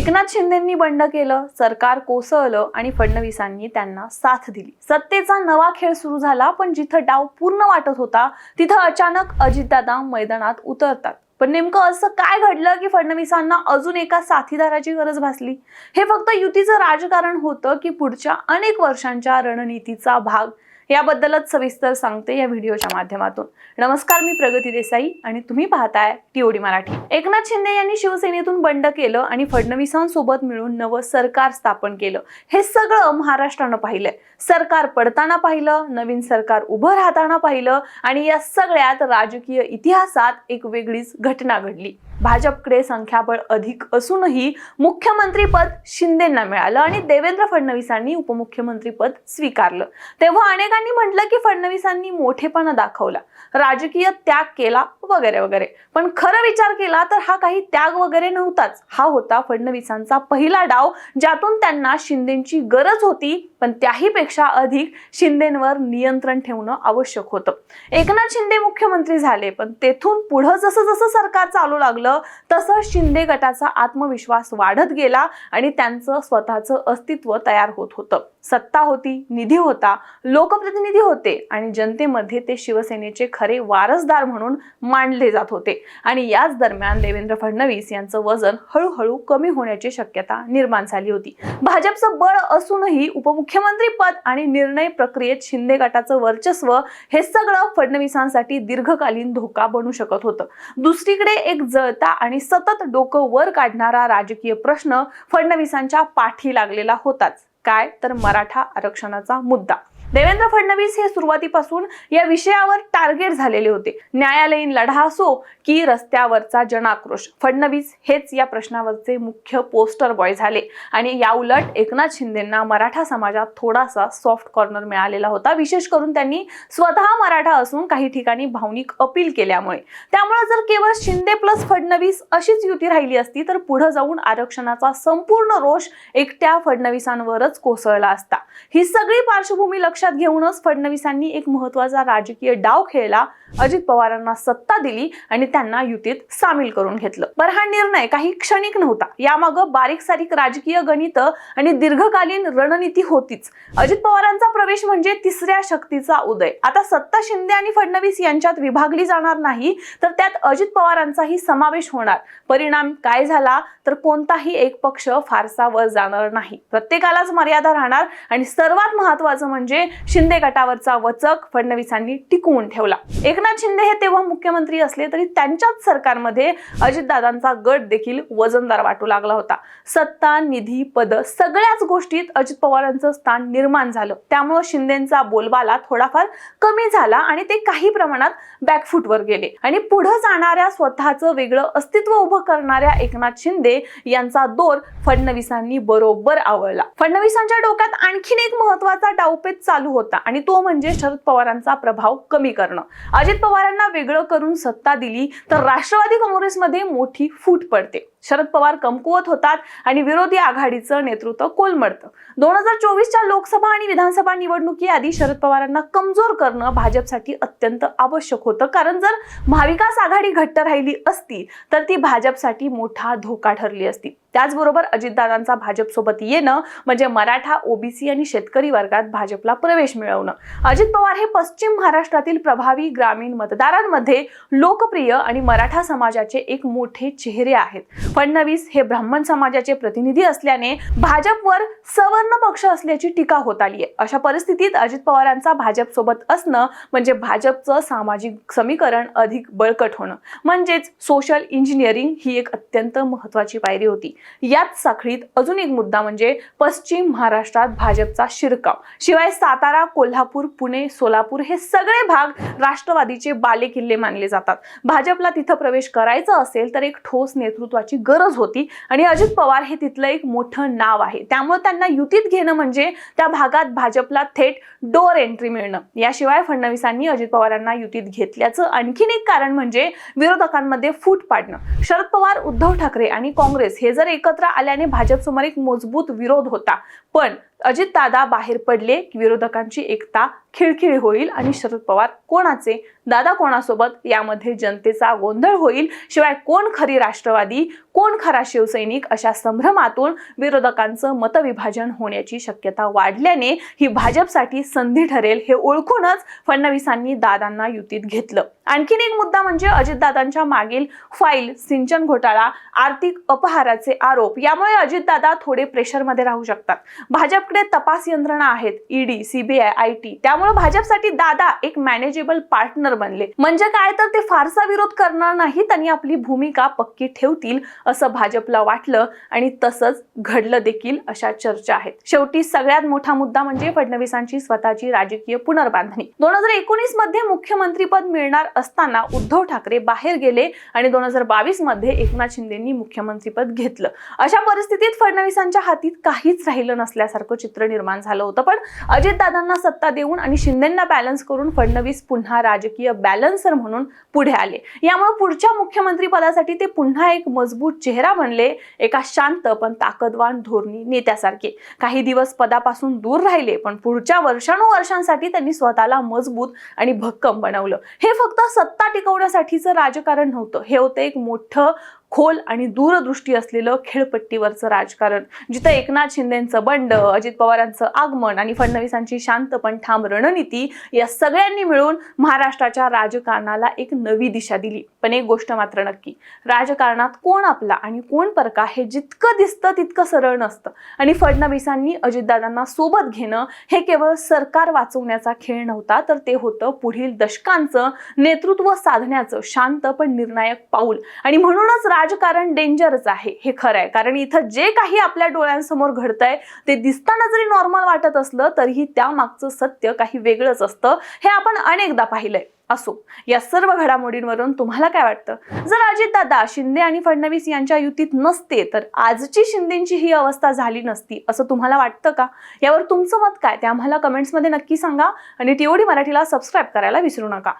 एकनाथ शिंदेंनी बंड केलं सरकार कोसळलं आणि फडणवीसांनी त्यांना साथ दिली. सत्तेचा नवा खेळ सुरू झाला पण जिथं डाव पूर्ण वाटत होता तिथं अचानक अजितदादा मैदानात उतरतात. पण नेमकं असं काय घडलं की फडणवीसांना अजून एका साथीदाराची गरज भासली? हे फक्त युतीचं राजकारण होतं की पुढच्या अनेक वर्षांच्या रणनीतीचा भाग याबद्दलच सविस्तर सांगते या व्हिडिओच्या माध्यमातून. नमस्कार मी प्रगती देसाई आणि तुम्ही पाहताय टीओडी मराठी. एकनाथ शिंदे यांनी शिवसेनेतून बंड केलं आणि फडणवीसांसोबत मिळून नवं सरकार स्थापन केलं. हे सगळं महाराष्ट्रानं पाहिलंय. सरकार पडताना पाहिलं नवीन सरकार उभं राहताना पाहिलं आणि या सगळ्यात राजकीय इतिहासात एक वेगळीच घटना घडली. भाजपकडे संख्याबळ अधिक असूनही मुख्यमंत्रीपद शिंदेंना मिळालं आणि देवेंद्र फडणवीसांनी उपमुख्यमंत्रीपद स्वीकारलं. तेव्हा अनेकांनी म्हटलं की फडणवीसांनी मोठेपणा दाखवला. राजकीय त्याग केला वगैरे वगैरे. पण खरं विचार केला तर हा काही त्याग वगैरे नव्हताच. हा होता फडणवीसांचा पहिला डाव ज्यातून त्यांना शिंदेची गरज होती पण त्याही पेक्षा अधिक शिंदेंवर नियंत्रण ठेवणं आवश्यक होतं. एकनाथ शिंदे मुख्यमंत्री झाले पण तेथून पुढं जसं जसं सरकार चालू लागलं तसं शिंदे गटाचा आत्मविश्वास वाढत गेला आणि त्यांचं स्वतःचं अस्तित्व तयार होत होतं. सत्ता होती निधी होता लोकप्रतिनिधी होते आणि जनतेमध्ये ते शिवसेनेचे खरे वारसदार म्हणून मांडले जात होते. आणि याच दरम्यान देवेंद्र फडणवीस यांचं वजन हळूहळू कमी होण्याची शक्यता निर्माण झाली होती. भाजपचं बळ असूनही उपमुख्यमंत्री पद आणि निर्णय प्रक्रियेत शिंदे गटाचं वर्चस्व हे सगळं फडणवीसांसाठी दीर्घकालीन धोका बनू शकत होतं. दुसरीकडे एक जळता आणि सतत डोकं वर काढणारा राजकीय प्रश्न फडणवीसांच्या पाठी लागलेला होताच. काय? तर मराठा आरक्षणाचा मुद्दा. देवेंद्र फडणवीस हे सुरुवातीपासून या विषयावर टार्गेट झालेले होते. न्यायालयीन लढा असो की रस्त्यावरचा जनाक्रोश फडणवीस हेच या प्रश्नावरचे मुख्य पोस्टर बॉय झाले. आणि या उलट एकनाथ शिंदेंना मराठा समाजात थोडासा सॉफ्ट कॉर्नर मिळालेला होता. विशेष करून त्यांनी स्वतः मराठा असून काही ठिकाणी भावनिक अपील केल्यामुळे. त्यामुळे जर केवळ शिंदे प्लस फडणवीस अशीच युती राहिली असती तर पुढे जाऊन आरक्षणाचा संपूर्ण रोष एकट्या फडणवीसांवरच कोसळला असता. ही सगळी पार्श्वभूमी लक्ष लक्षात घेऊनच फडणवीसांनी एक महत्त्वाचा राजकीय डाव खेळला. अजित पवारांना सत्ता दिली आणि त्यांना युतीत सामील करून घेतलं. पण हा निर्णय काही क्षणिक नव्हता. यामागं बारीक सारीक राजकीय गणित आणि दीर्घकालीन रणनीती होतीच. अजित पवारांचा प्रवेश म्हणजे तिसऱ्या शक्तीचा उदय. आता सत्ता शिंदे आणि फडणवीस यांच्यात विभागली जाणार नाही तर त्यात अजित पवारांचाही समावेश होणार. परिणाम काय झाला? तर कोणताही एक पक्ष फारसा वर जाणार नाही. प्रत्येकालाच मर्यादा राहणार आणि सर्वात महत्वाचं म्हणजे शिंदे गटावरचा वचक फडणवीसांनी टिकवून ठेवला. एकनाथ शिंदे हे तेव्हा मुख्यमंत्री असले तरी त्यांच्याच सरकारमध्ये अजितदादांचा गट देखील वजनदार वाटू लागला होता. सत्ता निधी पद सगळ्याच गोष्टीत अजित पवारांचं स्थान निर्माण झालं. त्यामुळं शिंदेचा बोलबाला थोडाफार कमी झाला आणि ते काही प्रमाणात बॅकफूटवर गेले. आणि पुढे जाणाऱ्या स्वतःचं वेगळं अस्तित्व उभं करणाऱ्या एकनाथ शिंदे यांचा दोर फडणवीसांनी बरोबर आवळला. फडणवीसांच्या डोक्यात आणखीन एक महत्त्वाचा डावपेच चालू चालू होता आणि तो म्हणजे शरद पवारांचा प्रभाव कमी करणं. अजित पवारांना वेगळं करून सत्ता दिली तर राष्ट्रवादी काँग्रेसमध्ये मोठी फूट पडते. शरद पवार कमकुवत होतात आणि विरोधी आघाडीचं नेतृत्व कोलमडतं. दोन हजार चोवीसच्या लोकसभा आणि विधानसभा निवडणुकीआधी शरद पवारांना कमजोर करणं भाजपसाठी अत्यंत आवश्यक होतं. कारण जर महाविकास आघाडी घट्ट राहिली असती तर ती भाजपसाठी मोठा धोका ठरली असती. त्याचबरोबर अजितदादांचा भाजपसोबत येणं म्हणजे मराठा ओबीसी आणि शेतकरी वर्गात भाजपला प्रवेश मिळवणं. अजित पवार हे पश्चिम महाराष्ट्रातील प्रभावी ग्रामीण मतदारांमध्ये लोकप्रिय आणि मराठा समाजाचे एक मोठे चेहरे आहेत. फडणवीस हे ब्राह्मण समाजाचे प्रतिनिधी असल्याने भाजपवर सवर्ण पक्ष असल्याची टीका होत आली आहे अशा परिस्थितीत अजित पवारांचा भाजपसोबत असणं म्हणजे भाजपचं सामाजिक समीकरण अधिक बळकट होणं. म्हणजेच सोशल इंजिनिअरिंग ही एक अत्यंत महत्वाची पायरी होती. याच साखळीत अजून एक मुद्दा म्हणजे पश्चिम महाराष्ट्रात भाजपचा शिरकाव. शिवाय सातारा कोल्हापूर पुणे सोलापूर हे सगळे भाग राष्ट्रवादीचे बाले किल्ले मानले जातात. भाजपला तिथं प्रवेश करायचा असेल तर एक ठोस नेतृत्वाची गरज होती. आणि अजित पवार हे तिथलं एक मोठं नाव आहे. त्यामुळे त्यांना युतीत घेणं म्हणजे त्या भागात भाजपला थेट डोर एंट्री मिळणं. याशिवाय फडणवीसांनी अजित पवारांना युतीत घेतल्याचं आणखीन एक कारण म्हणजे विरोधकांमध्ये फूट पाडणं. शरद पवार उद्धव ठाकरे आणि काँग्रेस हे जर एकत्र आल्याने भाजपसमोर एक मजबूत विरोध होता. पण अजितदादा बाहेर पडले. की विरोधकांची एकता खिळखिळी होईल आणि शरद पवार कोणाचे? दादा कोणासोबत? यामध्ये जनतेचा गोंधळ होईल. शिवाय कोण खरी राष्ट्रवादी? कोण खरा शिवसैनिक? अशा संभ्रमातून विरोधकांचं मतविभाजन होण्याची शक्यता वाढल्याने ही भाजपसाठी संधी ठरेल हे ओळखूनच फडणवीसांनी दादांना युतीत घेतलं. आणखीन एक मुद्दा म्हणजे अजितदादांच्या मागील फाईल सिंचन घोटाळा आर्थिक अपहाराचे आरोप यामुळे अजितदादा थोडे प्रेशरमध्ये राहू शकतात. भाजपकडे तपास यंत्रणा आहेत ईडी सीबीआय आय टी त्यामुळे भाजपसाठी दादा एक मॅनेजेबल पार्टनर बनले. म्हणजे काय तर ते फारसा विरोध करणार नाहीत आणि आपली भूमिका पक्की ठेवतील असं भाजपला वाटलं आणि तसंच घडलं देखील अशा चर्चा आहेत. शेवटी सगळ्यात मोठा मुद्दा म्हणजे फडणवीसांची स्वतःची राजकीय पुनर्बांधणी. दोन हजार एकोणीसमध्ये मुख्यमंत्रीपद मिळणार असताना उद्धव ठाकरे बाहेर गेले आणि दोन हजार बावीसमध्ये एकनाथ शिंदेंनी मुख्यमंत्रीपद घेतलं. अशा परिस्थितीत फडणवीसांच्या हातीत काहीच राहिलं नसल्यासारखं चित्र निर्माण झालं होतं. पण अजितदादांना सत्ता देऊन आणि शिंदेंना बॅलन्स करून फडणवीस पुन्हा राजकीय बॅलन्सर म्हणून पुढे आले. यामुळे पुढच्या मुख्यमंत्री पदासाठी ते पुन्हा एक मजबूत चेहरा बनले एका शांत पण ताकदवान धोरणी नेत्यासारखे. काही दिवस पदापासून दूर राहिले पण पुढच्या वर्षानुवर्षांसाठी त्यांनी स्वतःला मजबूत आणि भक्कम बनवलं. हे फक्त सत्ता टिकवण्यासाठीचं राजकारण नव्हतं. हे होतं एक मोठं खोल आणि दूरदृष्टी असलेलं खेळपट्टीवरचं राजकारण जिथं एकनाथ शिंदेचं बंड अजित पवारांचं आगमन आणि फडणवीसांची शांत पण ठाम रणनीती या सगळ्यांनी मिळून महाराष्ट्राच्या राजकारणाला एक नवी दिशा दिली. पण एक गोष्ट मात्र नक्की राजकारणात कोण आपला आणि कोण परका हे जितकं दिसतं तितकं सरळ नसतं. आणि फडणवीसांनी अजितदादांना सोबत घेणं हे केवळ सरकार वाचवण्याचा खेळ नव्हता तर ते होतं पुढील दशकांचं नेतृत्व साधण्याचं शांत पण निर्णायक पाऊल. आणि म्हणूनच राजकारण डेंजरच आहे. हे खरं आहे कारण इथं जे काही आपल्या डोळ्यांसमोर घडतंय ते दिसताना जरी नॉर्मल वाटत असलं तरीही त्यामागचं सत्य काही वेगळंच असतं. हे आपण अनेकदा पाहिलंय. असो या सर्व घडामोडींवरून तुम्हाला काय वाटतं? जर अजितदादा शिंदे आणि फडणवीस यांच्या युतीत नसते तर आजची शिंदेची ही अवस्था झाली नसती असं तुम्हाला वाटतं का? यावर तुमचं मत काय? ते आम्हाला कमेंट्समध्ये नक्की सांगा. आणि टीओडी मराठीला सबस्क्राईब करायला विसरू नका.